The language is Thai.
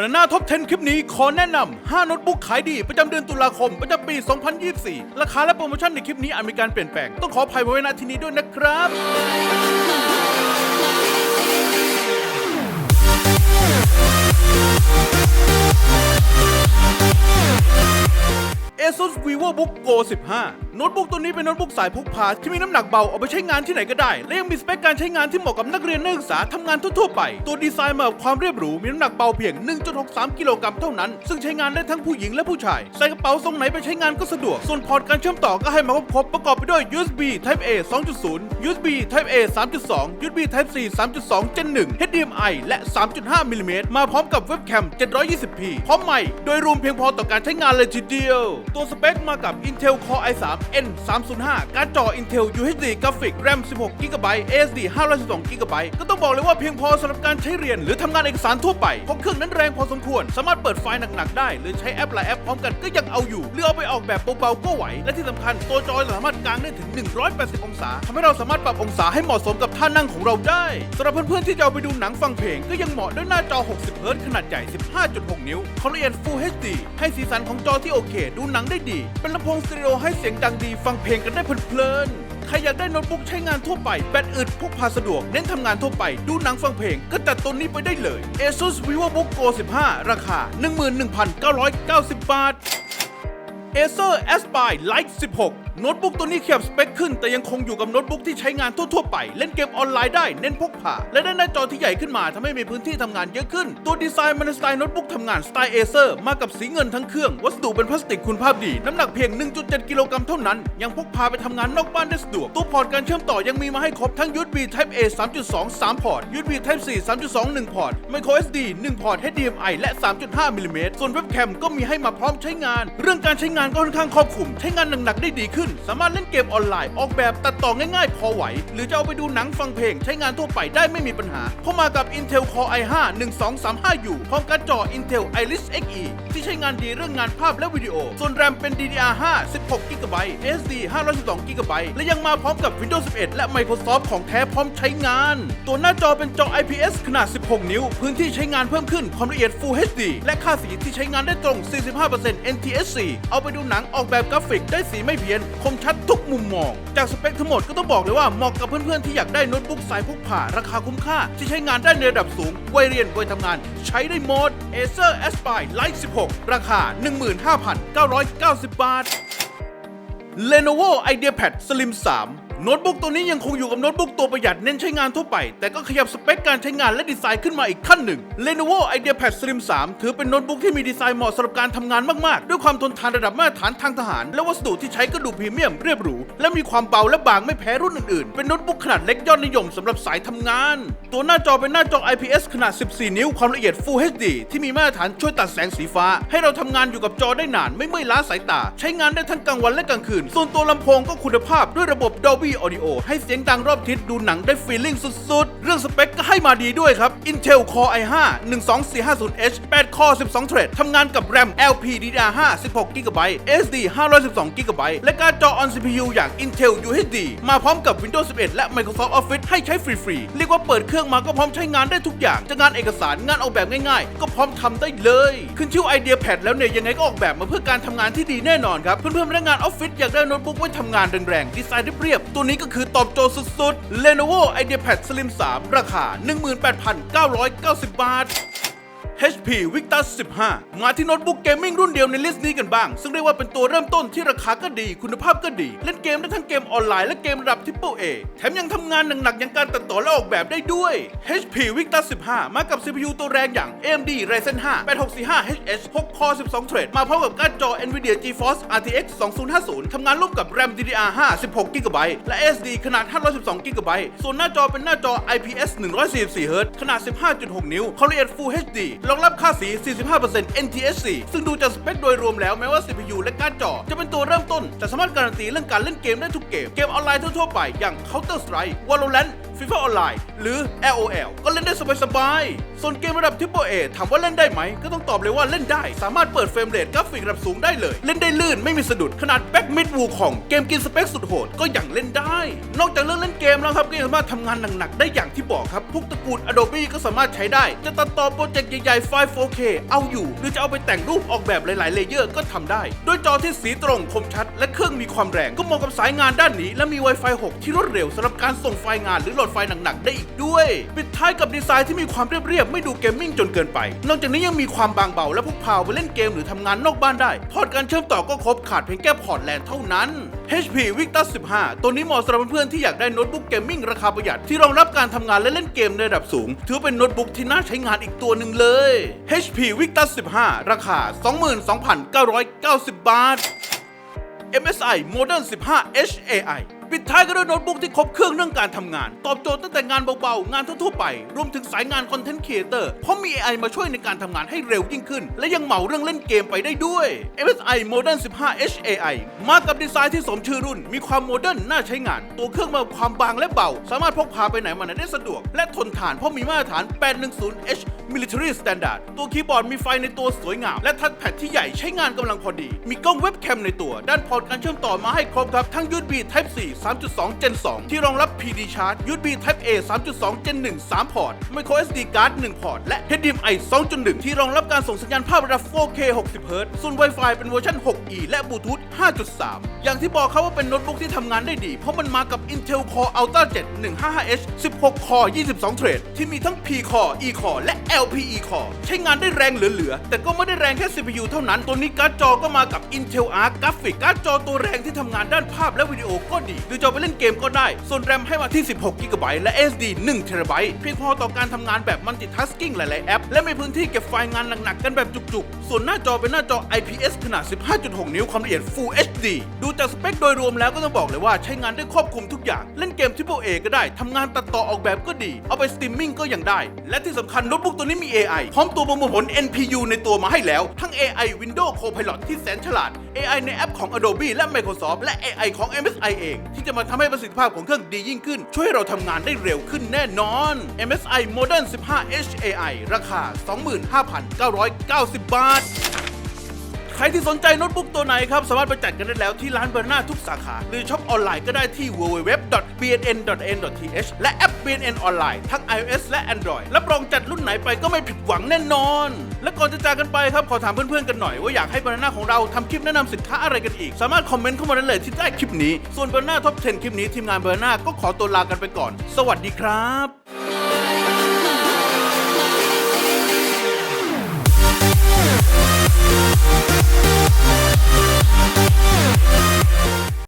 บานาน่าท็อป 10 คลิปนี้ขอแนะนำ 5 โน้ตบุ๊กขายดี ประจำเดือนตุลาคม ประจำปี 2024 ราคาและโปรโมชั่นในคลิปนี้อาจมีการเปลี่ยนแปลง ต้องขออภัยไว้ณที่นี้ด้วยนะครับ ASUS VivoBook Go 15 โน้ตบุ๊กตัวนี้เป็นโน้ตบุ๊กสายพกพาที่มีน้ำหนักเบาเอาไปใช้งานที่ไหนก็ได้ และยังมีสเปคการใช้งานที่เหมาะกับนักเรียนนักศึกษาทำงานทั่วๆไป ตัวดีไซน์มากับความเรียบหรูมีน้ำหนักเบาเพียง 1.63 กิโลกรัมเท่านั้น ซึ่งใช้งานได้ทั้งผู้หญิงและผู้ชาย ใส่กระเป๋าทรงไหนไปใช้งานก็สะดวก ส่วนพอร์ตการเชื่อมต่อก็ให้มาครบๆประกอบไปด้วย USB Type A 2.0 USB Type A 3.2 USB Type C 3.2 Gen 1 HDMI และ 3.5มิลลิเมตรมาพร้อมกับเว็บแคม 720p พร้อมใหม่โดยรวมเพียงพอต่อการใช้งานเลยทีเดียวตัวสเปคมากับ Intel Core i3 N305 การ์ดจอ Intel UHD Graphic RAM 16 GB ASD 512 GB ก็ต้องบอกเลยว่าเพียงพอสำหรับการใช้เรียน หรือทำงานเอกสารทั่วไป เพราะเครื่องนั้นแรงพอสมควร สามารถเปิดไฟล์หนักๆได้ หรือใช้แอปหลายแอปพร้อมกันก็ยังเอาอยู่ หรือเอาไปออกแบบเบาๆก็ไหว และที่สำคัญตัวจอสามารถกางได้ถึง 180 องศาทำให้เราสามารถปรับองศาให้เหมาะสมกับท่านั่งของเราได้สำหรับเพื่อนๆที่จะเอาไปดูหนังฟังเพลงก็ยังเหมาะด้วยหน้าจอ 60เฮิรตซ์ขนาดใหญ่ 15.6 นิ้วความละเอียด Full HD ให้สีสันของจอที่โอเค ดูหนังได้ดี เป็นลำโพงสเตอริโอให้เสียงดังดีฟังเพลงกันได้เพลินๆ ใครอยากได้โน้ตบุ๊กใช้งานทั่วไป แบตอึดพกพาสะดวก เน้นทำงานทั่วไป ดูหนังฟังเพลง ก็จัดตัวนี้ไปได้เลย ASUS VivoBook Go 15 ราคา 11,990 บาท Acer Aspire Lite 16 โน้ตบุ๊กตัวนี้ขยับสเปคขึ้น แต่ยังคงอยู่กับโน้ตบุ๊กที่ใช้งานทั่วๆไป เล่นเกมออนไลน์ได้เน้นพกพาและได้หน้าจอที่ใหญ่ขึ้นมาทำให้มีพื้นที่ทำงานเยอะขึ้น ตัวดีไซน์มันสไตล์โน้ตบุ๊กทำงานสไตล์ Acer มากับสีเงินทั้งเครื่อง วัสดุเป็นพลาสติกคุณภาพดี น้ำหนักเพียง 1.7 กิโลกรัมเท่านั้น ยังพกพาไปทำงานนอกบ้านได้สะดวกตัวพอร์ตการเชื่อมต่อยังมีมาให้ครบทั้ง USB Type A 3.2 3 พอร์ต USB Type C 3.2 1 พอร์ต Micro SD 1 พอร์ต HDMI และ 3.5มิลลิเมตรส่วนเว็บแคมก็มีให้มาพร้อมใช้งาน เรื่องการใช้งานก็ค่อนข้างครอบคลุม ใช้งานหนักๆได้ดีขึ้นสามารถเล่นเกมออนไลน์ ออกแบบตัดต่อง่ายๆ พอไหว หรือจะเอาไปดูหนังฟังเพลง ใช้งานทั่วไปได้ไม่มีปัญหา เพราะมากับ Intel Core i5 1235U พร้อมการ์ดจอ Intel Iris Xe ที่ใช้งานดีเรื่องงานภาพและวิดีโอ ส่วน RAM เป็น DDR5 16 GB SD 512 GB และยังมาพร้อมกับ Windows 11 และ Microsoft ของแท้พร้อมใช้งาน ตัวหน้าจอเป็นจอ IPS ขนาด 16 นิ้ว พื้นที่ใช้งานเพิ่มขึ้นความละเอียด Full HD และค่าสีที่ใช้งานได้ตรง 45% NTSC เอาไปดูหนังออกแบบกราฟิกได้สีไม่เพี้ยนคมชัดทุกมุมมอง จากสเปคทั้งหมดก็ต้องบอกเลยว่าเหมาะกับเพื่อนๆ ที่อยากได้โน้ตบุ๊กสายพกพาราคาคุ้มค่า ที่ใช้งานได้ในระดับสูงวัยเรียนวัยทำงาน ใช้ได้หมด Acer Aspire Lite 16 ราคา 15,990 บาท Lenovo IdeaPad Slim 3 โน้ตบุ๊กตัวนี้ยังคงอยู่กับโน้ตบุ๊กตัวประหยัดเน้นใช้งานทั่วไป แต่ก็ขยับสเปคการใช้งานและดีไซน์ขึ้นมาอีกขั้นหนึ่ง Lenovo IdeaPad Slim 3 ถือเป็นโน้ตบุ๊กที่มีดีไซน์เหมาะสำหรับการทำงานมากๆ ด้วยความทนทานระดับมาตรฐานทางทหาร และวัสดุที่ใช้ก็ดูพรีเมียมเรียบหรู และมีความเบาและบางไม่แพ้รุ่นอื่นๆ เป็นโน้ตบุ๊กขนาดเล็กยอดนิยมสำหรับสายทำงาน ตัวหน้าจอเป็นหน้าจอ IPS ขนาด 14 นิ้วความละเอียด Full HD ที่มีมาตรฐานช่วยตัดแสงสีฟ้า ให้เราทำงานอยู่กับจอได้นานไม่เมื่อยล้าสายตา ใช้งานได้ทั้งกลางวันและกลางคืน ส่วนตัวลำโพงก็คุณภาพด้วยระบบ Dolby Audio ให้เสียงดังรอบทิศดูหนังได้ฟีลลิ่งสุดๆ เรื่องสเปคก็ให้มาดีด้วยครับ Intel Core i5 12450H 8 Core 12 Thread ทำงานกับ RAM LPDDR5 16 GB SD 512 GB และการ์ดจอ on CPU อย่าง Intel UHD มาพร้อมกับ Windows 11 และ Microsoft Office ให้ใช้ฟรีๆ เรียกว่าเปิดเครื่องมาก็พร้อมใช้งานได้ทุกอย่าง จะงานเอกสารงานออกแบบง่ายๆ ก็พร้อมทำได้เลย ขึ้นชื่อไอเดียแพดแล้วเนี่ยยังไงก็ออกแบบมาเพื่อการทำงานที่ดีแน่นอนครับ เพื่อนๆพนักงานออฟฟิศอยากได้โน้ตบุ๊กไว้ทำงานแรงๆ ดีไซน์เรียบๆตัวนี้ก็คือตอบโจทย์สุดๆ Lenovo IdeaPad Slim 3 ราคา 18,990 บาท HP Victus 15 มาที่โน้ตบุ๊กเกมมิ่งรุ่นเดียวในลิสต์นี้กันบ้าง ซึ่งเรียกว่าเป็นตัวเริ่มต้นที่ราคาก็ดี คุณภาพก็ดี เล่นเกมได้ทั้งเกมออนไลน์และเกมระดับ Triple A แถมยังทำงานหนักๆอย่างการตัดต่อและออกแบบได้ด้วย HP Victus 15 มากับ CPU ตัวแรงอย่าง AMD Ryzen 5 8645HS 6 Core 12 Thread มาพร้อมกับการ์ดจอ Nvidia GeForce RTX 2050 ทำงานร่วมกับ RAM DDR5 16 GB และ SD ขนาด 512 GB ส่วนหน้าจอเป็นหน้าจอ IPS 144Hz ขนาด 15.6 นิ้วความละเอียด Full HD รองรับค่าสี 45% NTSC ซึ่งดูจากสเปคโดยรวมแล้วแม้ว่า CPU และการ์ดจอ จะเป็นตัวเริ่มต้น แต่สามารถการันตีเรื่องการเล่นเกมได้ทุกเกม เกมออนไลน์ทั่วๆไปอย่าง Counter Strike Valorant FIFA Online หรือ LOL ก็เล่นได้สบายๆ ส่วนเกมระดับ Triple A ถามว่าเล่นได้ไหม ก็ต้องตอบเลยว่าเล่นได้ สามารถเปิดเฟรมเรทกราฟิกระดับสูงได้เลย เล่นได้ลื่นไม่มีสะดุดขนาดแบ็กมิดวูของเกมกินสเปคสุดโหดก็ยังเล่นได้ นอกจากเรื่องเล่นเกมแล้วครับก็ยังสามารถทำงานหนักๆได้อย่างที่บอกครับพวกตระกูล Adobe ก็สามารถใช้ได้ จะตัดต่อโปรเจกต์ใหญ่ๆไฟล์ 4K เอาอยู่ หรือจะเอาไปแต่งรูปออกแบบหลายๆเลเยอร์ก็ทำได้ด้วยจอที่สีตรงคมชัด และเครื่องมีความแรงก็เหมาะกับสายงานด้านนี้ และมี Wi-Fi 6 ที่รวดเร็วสำหรับการส่งไฟล์งานหรือโหลดไฟหนักๆได้อีกด้วย ปิดท้ายกับดีไซน์ที่มีความเรียบๆไม่ดูเกมมิ่งจนเกินไป นอกจากนี้ยังมีความบางเบาและพกพาไปเล่นเกมหรือทำงานนอกบ้านได้ พอร์ตการเชื่อมต่อก็ครบขาดเพียงแค่พอร์ตแลนเท่านั้น HP Victus 15 ตัวนี้เหมาะสำหรับเพื่อนๆที่อยากได้โน้ตบุ๊กเกมมิ่งราคาประหยัดที่รองรับการทำงานและเล่นเกมในระดับสูง ถือเป็นโน้ตบุ๊กที่น่าใช้งานอีกตัวหนึ่งเลย HP Victus 15 ราคา 22,990 บาท MSI Modern 15 HAI ปิดท้ายกันด้วยโน้ตบุ๊กที่ครบเครื่องเรื่องการทำงาน ตอบโจทย์ตั้งแต่งานเบาๆ งานทั่วๆไป รวมถึงสายงานคอนเทนต์ครีเอเตอร์เพราะมี AI มาช่วยในการทำงานให้เร็วยิ่งขึ้น และยังเหมาเรื่องเล่นเกมไปได้ด้วย MSI Modern 15 HAI มากับดีไซน์ที่สมชื่อรุ่น มีความโมเดิร์นน่าใช้งาน ตัวเครื่องมาความบางและเบา สามารถพกพาไปไหนมาไหนได้สะดวก และทนทานเพราะมีมาตรฐาน 810H Military Standard ตัวคีย์บอร์ดมีไฟในตัวสวยงาม และทัชแพดที่ใหญ่ใช้งานกำลังพอดี มีกล้องเว็บแคมในตัว ด้านพอร์ตการเชื่อมต่อมาให้ครบครับทั้ง USB Type C 3.2 Gen 2 ที่รองรับ PD Charge USB Type A 3.2 Gen 1 3 พอร์ต Micro SD Card 1 พอร์ต และ HDMI 2.1 ที่รองรับการส่งสัญญาณภาพระดับ 4K 60 Hz ส่วน Wi-Fi เป็นเวอร์ชัน 6E และ Bluetooth 5.3 อย่างที่บอกครับว่าเป็นโน้ตบุ๊กที่ทำงานได้ดี เพราะมันมากับ Intel Core Ultra 7 155H 16 Core 22เทรดที่มีทั้ง P Core E Core และ LPE Core ใช้งานได้แรงเหลือๆ แต่ก็ไม่ได้แรงแค่ CPU เท่านั้น ตัวนี้การ์ดจอก็มากับ Intel Arc Graphics การ์ดจอตัวแรงที่ทำงานด้านภาพและวิดีโอก็ดีหรือจะเอไปเล่นเกมก็ได้ ส่วนแรมให้มาที่ 16 GB และ SD 1 TB เพียงพอต่อการทำงานแบบ multitasking หลาย ๆ แอป และมีพื้นที่เก็บไฟล์งานหนัก ๆ กันแบบจุก ๆ ส่วนหน้าจอเป็นหน้าจอ IPS ขนาด 15.6 นิ้วความละเอียด Full HD ดูจากสเปคโดยรวมแล้วก็ต้องบอกเลยว่าใช้งานได้ครอบคลุมทุกอย่าง เล่นเกม Triple A ก็ได้ทำงานตัดต่อออกแบบก็ดี เอาไปสตรีมมิ่งก็ยังได้ และที่สำคัญโน้ตบุ๊กตัวนี้มี AI พร้อมตัวประมวลผล NPU ในตัวมาให้แล้ว ทั้ง AI Windows Copilot ที่แสนฉลาด AI ในแอปของ Adobe และ Microsoft และ AI ของ MSI เอง ที่จะมาทำให้ประสิทธิภาพของเครื่องดียิ่งขึ้น ช่วยให้เราทำงานได้เร็วขึ้นแน่นอน MSI Modern 15 HAI ราคา 25,990 บาท ใครที่สนใจโน้ตบุ๊กตัวไหนครับ สามารถไปจัดกันได้แล้วที่ร้านเบอร์นาทุกสาขา หรือช็อปออนไลน์ก็ได้ที่ www.bnn.n.th และแอป BNN ออนไลน์ทั้ง iOS และ Android รับรองจัดรุ่นไหนไปก็ไม่ผิดหวังแน่นอน และก่อนจะจากกันไปครับ ขอถามเพื่อนๆกันหน่อยว่าอยากให้เบอร์นาของเราทำคลิปแนะนำสินค้าอะไรกันอีก สามารถคอมเมนต์เข้ามาได้เลยที่ใต้คลิปนี้ ส่วนเบอร์นาท็อป 10 คลิปนี้ทีมงานเบอร์นาก็ขอตัวลากันไปก่อน สวัสดีครับ えっ?